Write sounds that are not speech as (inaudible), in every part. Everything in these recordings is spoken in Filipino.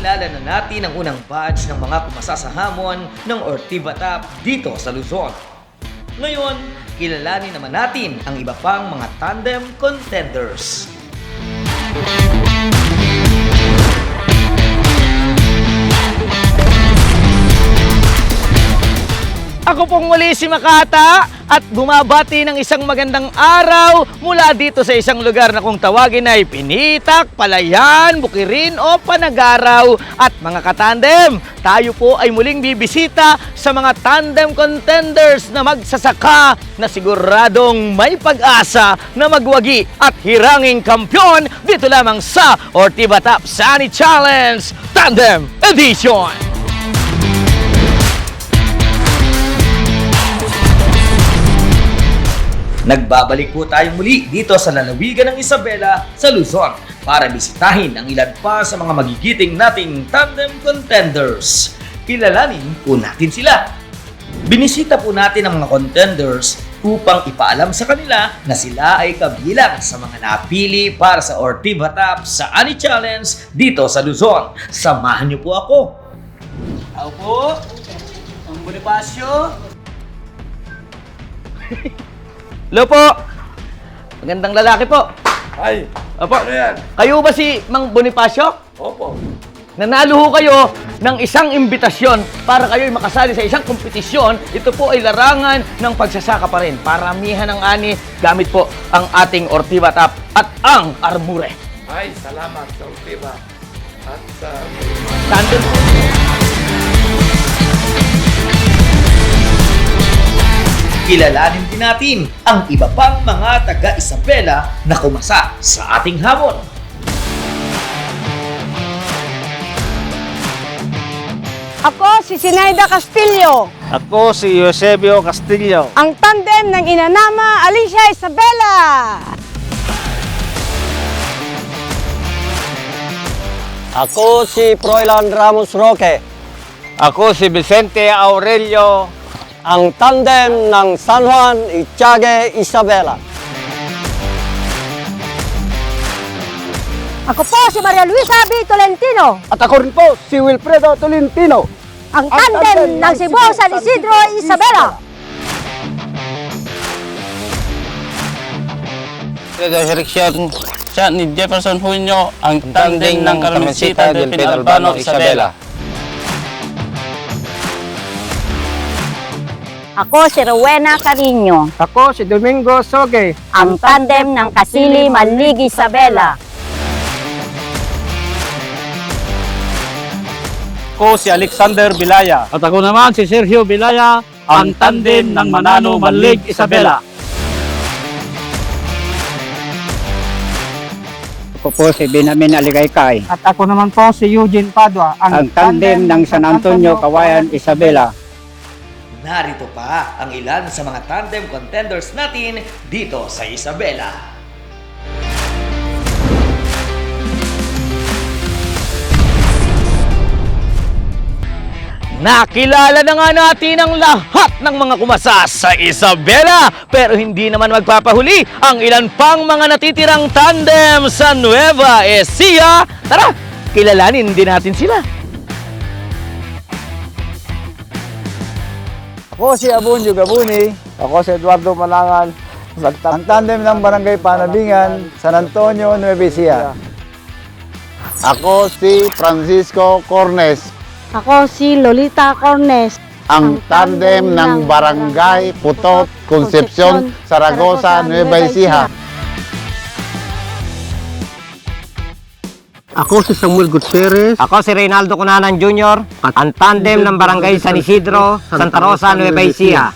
nakilala na natin ang unang batch ng mga kumasa sa hamon ng dito sa Luzon. Ngayon, kilalanin naman natin ang iba pang mga tandem contenders. Ako pong muli si Makata at bumabati ng isang magandang araw mula dito sa isang lugar na kung tawagin ay Pinitak, Palayan, Bukirin o Panagaraw. At mga katandem, tayo po ay muling bibisita sa mga tandem contenders na magsasaka na siguradong may pag-asa na magwagi at hiranging kampyon dito lamang sa Ortiba Top Sunny Challenge Tandem Edition. Nagbabalik po tayo muli dito sa lalawigan ng Isabela sa Luzon para bisitahin ang ilan pa sa mga magigiting nating tandem contenders. Kilalanin po natin sila. Binisita po natin ang mga contenders upang ipaalam sa kanila na sila ay kabilang sa mga napili para sa Ortiva Top sa Ani Challenge dito sa Luzon. Samahan niyo po ako. Ako po, ang Bonifacio, (laughs) Hello po! Magandang lalaki po. Ay, Opo. ano yan? Kayo ba si Mang Bonifacio? Opo. Nanalo ho kayo ng isang imbitasyon para kayo'y makasali sa isang kompetisyon. Ito po ay larangan ng pagsasaka pa rin. Paramihan ng ani gamit po ang ating Ortiva Top at ang Armure. Ay, salamat sa Ultima. At sa... Tandem po. Kilalanin din natin ang iba pang mga taga Isabela na kumasa sa ating hamon. Ako si Sinaida Castillo, Ako si Eusebio Castillo. ang tandem ng inanama Alicia Isabela. Ako si Froilan Ramos Roque. Ako si Vicente Aurelio. Ang tandem ng San Juan Itiague Isabela. Ako po si Maria Luisa B. Tolentino, At ako rin po si Wilfredo Tolentino. ang tandem ng Cebu San Isidro Isabela. Resurrection siya ni Jefferson Junio ang tandem ng Carmencita del Pinalbano Isabela. Ako si Rowena Carino, Ako si Domingo Soge. ang tandem ng Kasili Malig Isabela. Ako si Alexander Bilaya. At ako naman si Sergio Bilaya, ang tandem ng Manano Malig Isabela. Ako po si Binamin Aligaykay, At ako naman po si Eugene Padua, ang, ang tandem ng San Antonio, Kawayan, Isabela. Narito pa ang ilan sa mga tandem contenders natin dito sa Isabela. Nakilala na nga natin ang lahat ng mga kumasa sa Isabela pero hindi naman magpapahuli ang ilan pang mga natitirang tandem sa Nueva Ecija. Tara, kilalanin din natin sila. Ako si Abunjo Gabuni. Ako si Eduardo Malangan. Ang tandem ng Barangay Panabingan, San Antonio, Nueva Ecija. Ako si Francisco Cornes, Ako si Lolita Cornes, ang tandem ng Barangay Putot, Concepcion, Saragosa, Nueva Ecija. Ako si Samuel Gutierrez. Ako si Reynaldo Cunanan Jr., ang tandem ng Barangay San Isidro, Santa Rosa, Nueva Ecija.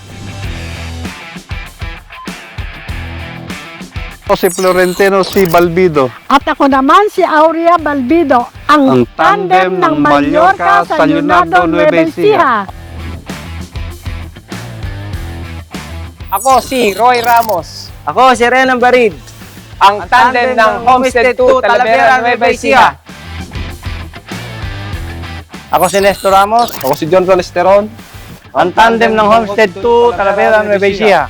Ako si Florentino C. Balbido, At ako naman si Aurea Balbido, ang, Ang tandem ng Mallorca, San Leonardo, Nueva Ecija. Ako si Roy Ramos. Ako si Renan Barid. Ang tandem ng Homestead 2, Talavera, Nueva Ecija. Ako si Nestor Ramos. Ako si John Rolesteron. Ang tandem ng Homestead 2, Talavera, Nueva Ecija.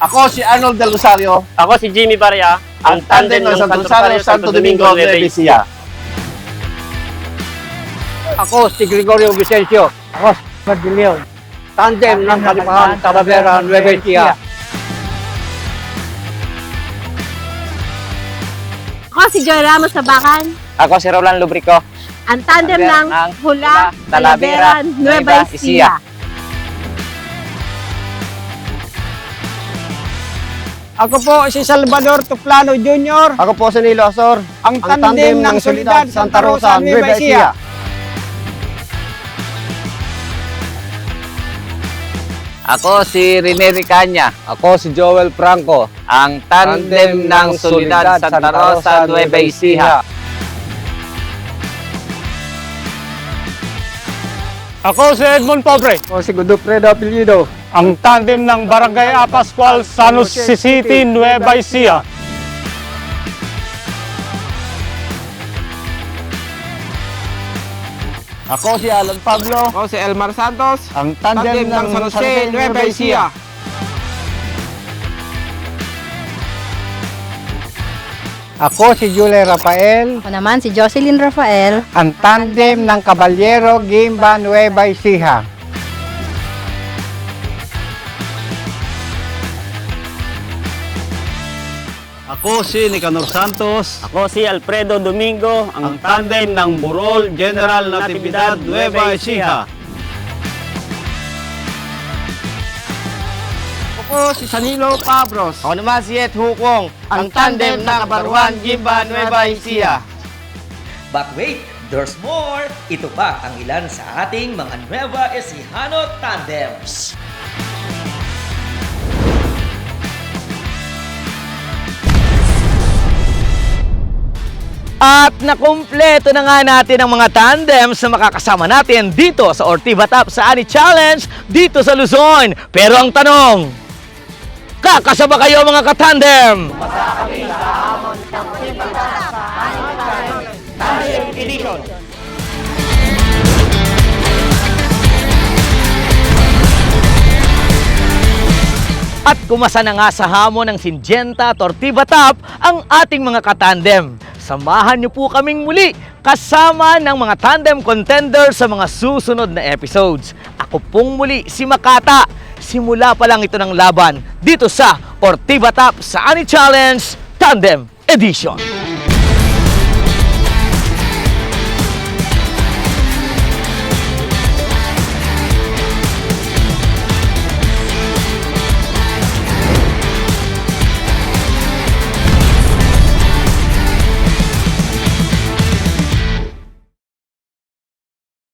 Ako si Arnold Del Rosario. Ako si Jimmy Barya, Ang tandem ng Santo Rosario, Santo Domingo, Nueva Ecija. Ako si Gregorio Vicencio. Ako, Magdilion. Tandem ng Kalipahan, Talavera, Nueva Ecija. Ako si Joy Ramos Sabakan. Ako si Roland Lubrico. Ang tandem ng ng Hula, Talavera, Nueva Ecija. Ako po si Salvador Tuplano Jr. Ako po si Nilo Asor. Ang tandem ng Solidad Santa Rosa, Nueva Ecija. Ako si Rene Ricanya. Ako si Joel Franco. Ang tandem ng Solidad Santa Rosa, Nueva Ecija. Ako si Edmond Pobre. Ako si Godofredo Apelyido. Ang tandem ng Barangay Apascual, San Jose City, Nueva Ecija. Ako si Alan Pablo. Ako si Elmar Santos. Ang tandem, ng San Jose, Nueva Ecija. Ako si Julie Rafael. Ako naman si Jocelyn Rafael. Ang tandem ng Caballero Gimba Nueva Ecija. Ako si Nicanor Santos. Ako si Alfredo Domingo, ang tandem ng Burol General Natividad Nueva Ecija. Ako si Sanilo Pabros. Ako naman si Ed Hukong, ang tandem ng Kabaruan Gimba Nueva Ecija. But wait, there's more! Ito pa ang ilan sa ating mga Nueva Ecijano tandems. At nakumpleto na nga natin ang mga tandems na makakasama natin dito sa Ortiba Top sa Ani Challenge dito sa Luzon. Pero ang tanong, kakasaba kayo mga katandem? At kumasa na nga sa hamon ng Syngenta Tortiba Top ang ating mga katandem. Samahan niyo po kaming muli kasama ng mga tandem contender sa mga susunod na episodes. Ako pong muli si Makata. Simula pa lang ito ng laban dito sa Ortiba Top sa Ani Challenge Tandem Edition.